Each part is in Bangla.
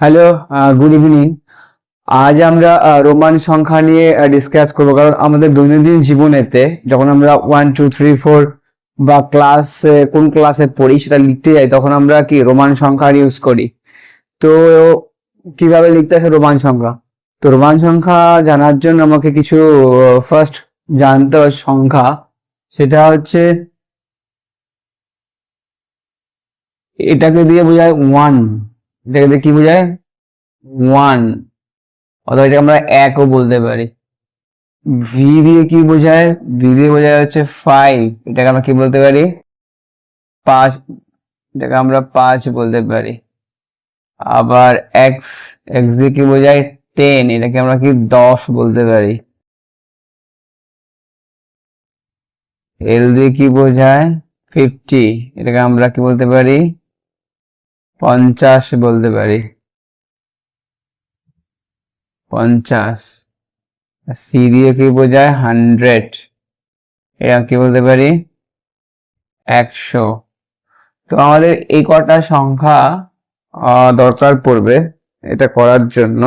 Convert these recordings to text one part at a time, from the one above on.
হ্যালো গুড ইভিনিং আজ আমরা রোমান সংখ্যা নিয়ে ডিসকাস করব। কারণ আমাদের দৈনন্দিন জীবনেতে যখন আমরা ওয়ান টু থ্রি ফোর বা ক্লাস কোন ক্লাসে পড়ি সেটা লিখতে যাই, তখন আমরা কি রোমান সংখ্যা ইউজ করি। তো কীভাবে লিখতে আসে রোমান সংখ্যা? তো রোমান সংখ্যা জানার জন্য আমাকে কিছু ফার্স্ট জানতে হবে সংখ্যা। সেটা হচ্ছে, এটাকে দিয়ে বোঝায় ওয়ান এটাকে কি বোঝায়? ওয়ান অথবা এটাকে আমরা একও বলতে পারি। ভি দিয়ে কি বোঝায়? ভি দিয়ে বোঝায় হচ্ছে ফাইভ এটাকে আমরা কি বলতে পারি? পাঁচ। এটাকে আমরা পাঁচ বলতে পারি। আবার এক্স এক্স দিয়ে কি বোঝায়? টেন এটাকে আমরা কি দশ বলতে পারি। এল দিয়ে কি বোঝায়? ফিফটি এটাকে আমরা কি বলতে পারি? পঞ্চাশ বলতে পারি। পঞ্চাশ। সি দিয়ে কি বোঝায়? হান্ড্রেড। এটা কি বলতে পারি? একশো। তো আমাদের এই কটা সংখ্যা আহ, দরকার পড়বে এটা করার জন্য।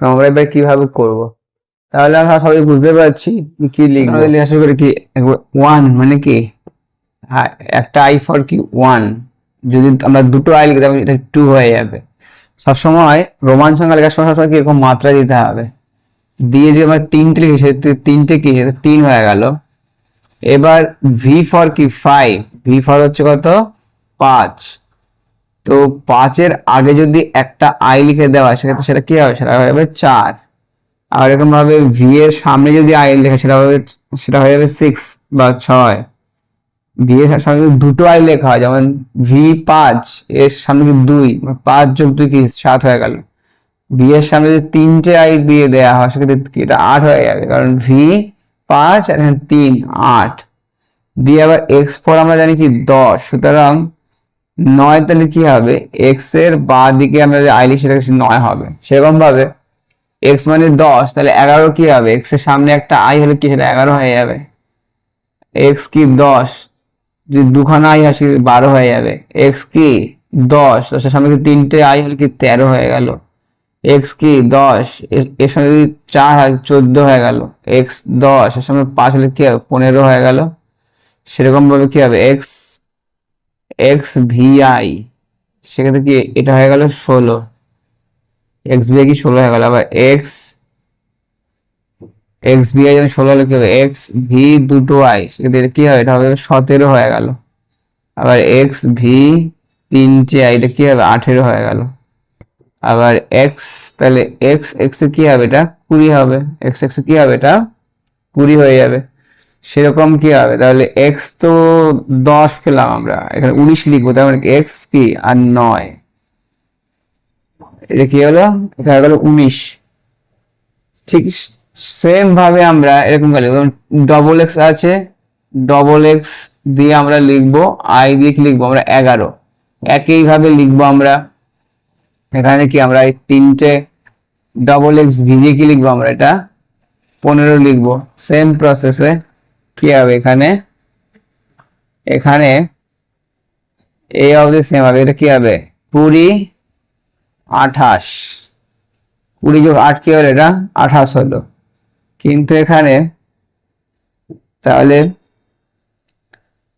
তো আমরা এবার কীভাবে করব? তাহলে আমরা সবাই বুঝতে পারছি কি লিখব। লেখা শুরু করে কি ওয়ান মানে কি? হ্যাঁ, একটা আই ফর কি? ওয়ান যদি আমরা দুটো আই লিখে তাহলে এটা টু হয়ে যাবে। সবসময় রোমান সংখ্যা লেখার সময় সবসময় এরকম মাত্রা দিতে হবে। দিয়ে যে আমরা তিনটে লিখি, সে তিনটে কি তিন হয়ে গেল। এবার ভি ফর কি ফাইভ ভি ফর হচ্ছে কত? পাঁচ। তো পাঁচের আগে যদি একটা আই লিখে দেওয়া হয়, সেক্ষেত্রে সেটা কি হবে? সেটা হয়ে যাবে চার। আর এরকম ভাবে ভি এর সামনে যদি আই লেখা, সেটা হবে সেটা হয়ে যাবে সিক্স বা ছয়। ভি এর সামনে দুটো আই লেখা হয়, যেমন ভি পাঁচ, এর সামনে যদি দুই মানে পাঁচ যোগ দুই কি? সাত হয়ে গেল। ভি এর সামনে যদি তিনটে আই দিয়ে দেওয়া হয়, সেক্ষেত্রে এটা আট হয়ে যাবে, কারণ ভি পাঁচ আর এখানে তিন, আট। দিয়ে আবার এক্স ফর আমরা জানি কি? দশ। সুতরাং নয় তাহলে কি হবে? এক্সের বা দিকে আমরা যে আই লিখি সেটা নয় হবে। সেরকম ভাবে এক্স মানে দশ, তাহলে এগারো কি হবে? এক্সের সামনে একটা আই হলে কি? সেটা এগারো হয়ে যাবে। এক্স কি? দশ। যদি দুখানা আই আসে বারো হয়ে যাবে। এক্স কি? দশ। দশের সামনে কি তিনটে আই হলে কি তেরো হয়ে গেল? এক্স কি? দশ। এর- সামনে যদি চার হয়, চোদ্দ হয়ে গেল। এক্স দশ। এর সামনে পাঁচ হলে কি হবে? পনেরো হয়ে গেল। সেরকম ভাবে কি হবে? এক্স এক্স ভিআই সেক্ষেত্রে কি এটা হয়ে গেল? ষোলো। এক্স ভিআই কি? ষোলো হয়ে গেল। আবার এক্স এক্স বি ভিআই যখন ষোলো হলে কি হবে। এক্স ভি দুটো আই সেক্ষেত্রে কি হবে এটা হবে সতেরো হয়ে গেল। আবার এক্স ভি তিনটে আই এটা কি হবে? আঠেরো হয়ে গেল। আবার এক্স তাহলে এক্স এক্স কি হবে? এটা কুড়ি হবে। এক্স এক্স কি হবে? এটা কুড়ি হয়ে যাবে। সেরকম কি হবে? তাহলে এক্স তো দশ পেলাম আমরা। এখানে উনিশ লিখব। তার মানে এক্স কি? আর নয়। এটা কি হলো? এটা হয়ে গেল উনিশ। ঠিক সেম ভাবে আমরা এরকম করে ডবল এক্স আছে ডবল এক্স দিয়ে আমরা লিখব আই দিয়ে লিখব আমরা? এগারো। একইভাবে লিখব আমরা। এখানে কি আমরা এই তিনটে ডবল এক্স ভি দিয়ে কি লিখব আমরা এটা? পনেরো লিখব। সেম প্রসেসে কি হবে এখানে? এখানে এই অবধি সেম হবে। এটা কি হবে? কুড়ি আঠাশ। কুড়ি যোগ আট কি হলো এটা? আঠাশ হলো। কিন্তু এখানে তাহলে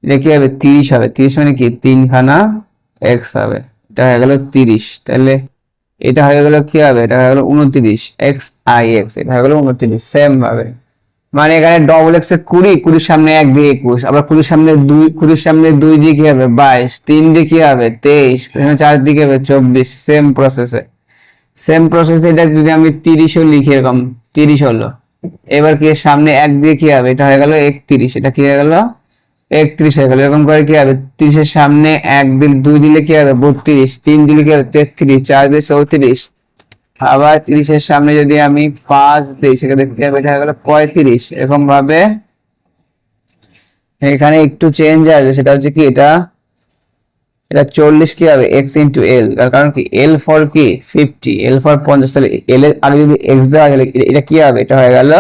এটা কি হবে তিরিশ হবে। তিরিশ মানে কি? তিনখানা এক্স হবে। এটা হয়ে গেল তিরিশ। তাহলে এটা হয়ে গেল কি হবে? এটা হয়ে গেল উনত্রিশ। এক্স আই এক্স এটা হয়ে গেল উনত্রিশ। সেম ভাবে। মানে এখানে ডবল এক্সের কুড়ি, কুড়ির সামনে এক দিয়ে একুশ। আবার কুড়ির সামনে দুই, কুড়ির সামনে দুই দিয়ে কি হবে? বাইশ। তিন দিয়ে কি হবে? তেইশ। চার দিকে হবে? চব্বিশ। সেম প্রসেসে সেম প্রসেসে এটা যদি আমি তিরিশও লিখি এরকম, তিরিশ হলো। এবার কি সামনে এক দিয়ে কি হবে? এটা হয়ে গেল একত্রিশ। এটা কি হয়ে গেল? একত্রিশ হয়ে গেল। এরকম করে কি হবে? তিরিশের সামনে এক দিল দুই দিলে কি হবে? বত্রিশ। তিন দিলে কি হবে? তেত্রিশ। চার দিলে চৌত্রিশ। আবার তিরিশের সামনে যদি আমি পাঁচ দিই, সেক্ষেত্রে কি হবে? এটা হয়ে গেল পঁয়ত্রিশ। এরকম ভাবে এখানে একটু চেঞ্জ আসবে। সেটা হচ্ছে কি? এটা এটা চল্লিশ কি হবে? এক্স ইন্টু এল তার কারণ কি? এল ফর কি? ফিফটি এল ফর পঞ্চাশ। তাহলে এল এর আগে যদি এক্স দেওয়া তাহলে এটা কি হবে? এটা হয়ে গেল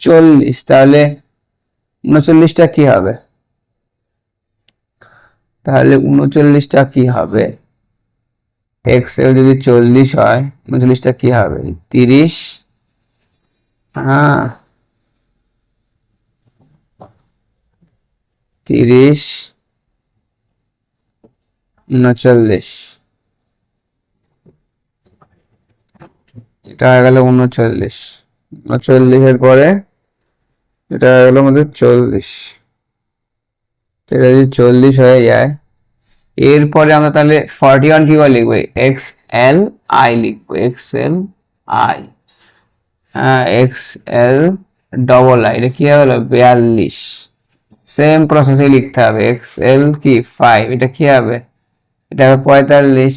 চল্লিশ। তাহলে উনচল্লিশটা কি হবে? তাহলে উনচল্লিশটা কি হবে? এক্সেল যদি চল্লিশ হয়, উনচল্লিশটা কি হবে? তিরিশ। হ্যাঁ। তিরিশ। উনচল্লিশ এটা হয়ে গেল উনচল্লিশ উনচল্লিশের পরে এটা হয়ে গেল আমাদের চল্লিশ। এটা যদি চল্লিশ হয়ে যায়, এরপরে আমরা তাহলে ফর্টি ওয়ান কি করে লিখব? এক্স এল আই লিখব। এক্স এল আই হ্যাঁ এক্স এল ডবল আই এটা কি গেলো? বিয়াল্লিশ। সেম প্রসেসে লিখতে হবে। এক্স এল কি? ফাইভ এটা কি হবে? এটা হবে পঁয়তাল্লিশ।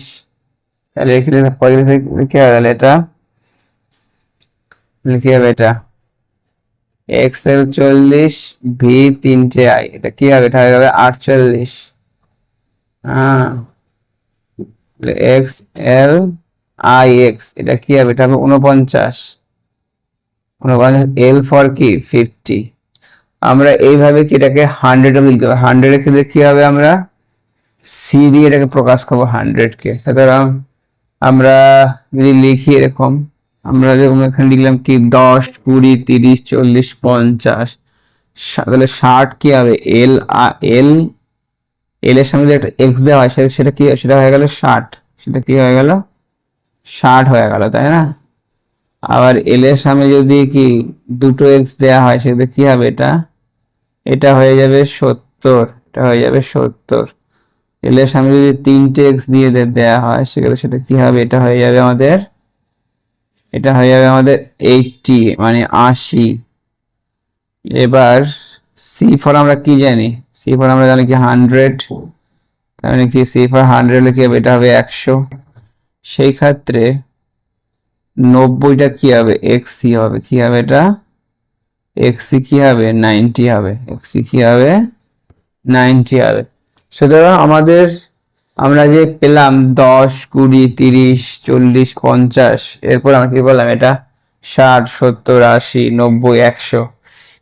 তাহলে এখানে পঁয়তাল্লিশ কি হবে তাহলে এটা? কি হবে এটা? এক্স এল চল্লিশ, ভি তিনটে আই, এটা কি হবে? এটা হয়ে যাবে আটচল্লিশ। হ্যাঁ। এক্স এল আই এক্স এটা কি হবে? এটা হবে উনপঞ্চাশ উনপঞ্চাশ এল ফর কি? ফিফটি। আমরা এইভাবে কি এটাকে হান্ড্রেডে লিখতে হবে? হান্ড্রেডের ক্ষেত্রে কি হবে আমরা? সি দিয়ে এটাকে প্রকাশ করব হান্ড্রেডকে সুতরাং আমরা যদি লিখি এরকম, আমরা যেরকম এখানে লিখলাম কি, দশ, কুড়ি, তিরিশ, চল্লিশ, পঞ্চাশ। তাহলে ষাট কি হবে? এল এল এল এর সামনে একটা এক্স দেওয়া হয় সেটা কি, সেটা হয়ে গেল ষাট। সেটা কি হয়ে গেল? ষাট হয়ে গেল, তাই না? আবার এল এর সামনে যদি কি দুটো এক্স দেওয়া হয়, সেটা কি হবে এটা? এটা হয়ে যাবে সত্তর। এটা হয়ে যাবে সত্তর। এল সামনে যদি তিনটে এক্স দিয়ে দে- দেওয়া হয় সেগুলো সেটা কি হবে? এটা হয়ে যাবে আমাদের, এটা হয়ে যাবে আমাদের এইটটি মানে আশি। এবার সি ফর আমরা কি জানি? সি ফর আমরা জানি কি হান্ড্রেড তার মানে কি সি ফর হান্ড্রেড হবে, এটা হবে একশো। সেই ক্ষেত্রে নব্বইটা কি হবে? এক্সি হবে, কি হবে এটা? এক্সি কি হবে? নাইনটি হবে। এক্সি কি হবে? নাইনটি হবে। সুতরাং আমাদের আমরা যে পেলাম দশ, কুড়ি, তিরিশ, চল্লিশ, পঞ্চাশ, এরপর আমরা কি বললাম? এটা ষাট, সত্তর, আশি, নব্বই, একশো।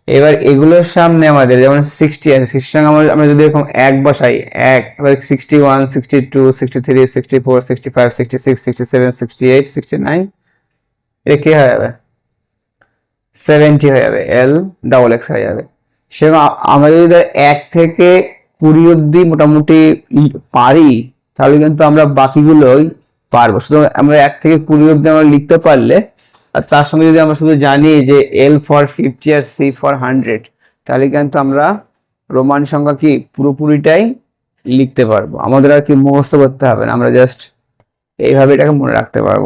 এবার এগুলোর সামনে আমাদের যেমন সিক্সটি আছে সিক্সটির সঙ্গে আমরা আমরা যদি এরকম এক বসাই, এক sixty one sixty two sixty three sixty four sixty five sixty six sixty seven sixty eight sixty nine এটা কী হয়ে যাবে? সেভেন্টি হয়ে যাবে এল ডবল এক্স হয়ে যাবে। সেরকম আমরা যদি এক থেকে কুড়ি অব্দি মোটামুটি পারি, তাহলে কিন্তু আমরা বাকিগুলোই পারব। শুধু আমরা এক থেকে কুড়ি অব্দি আমরা লিখতে পারলে, আর তার সঙ্গে যদি আমরা শুধু জানি যে এল ফর ফিফটি আর সি ফর হান্ড্রেড তাহলে কিন্তু আমরা রোমান সংখ্যা কি পুরোপুরিটাই লিখতে পারব। আমাদের আর কি মুখস্থ করতে হবে না, আমরা জাস্ট এইভাবে এটাকে মনে রাখতে পারব।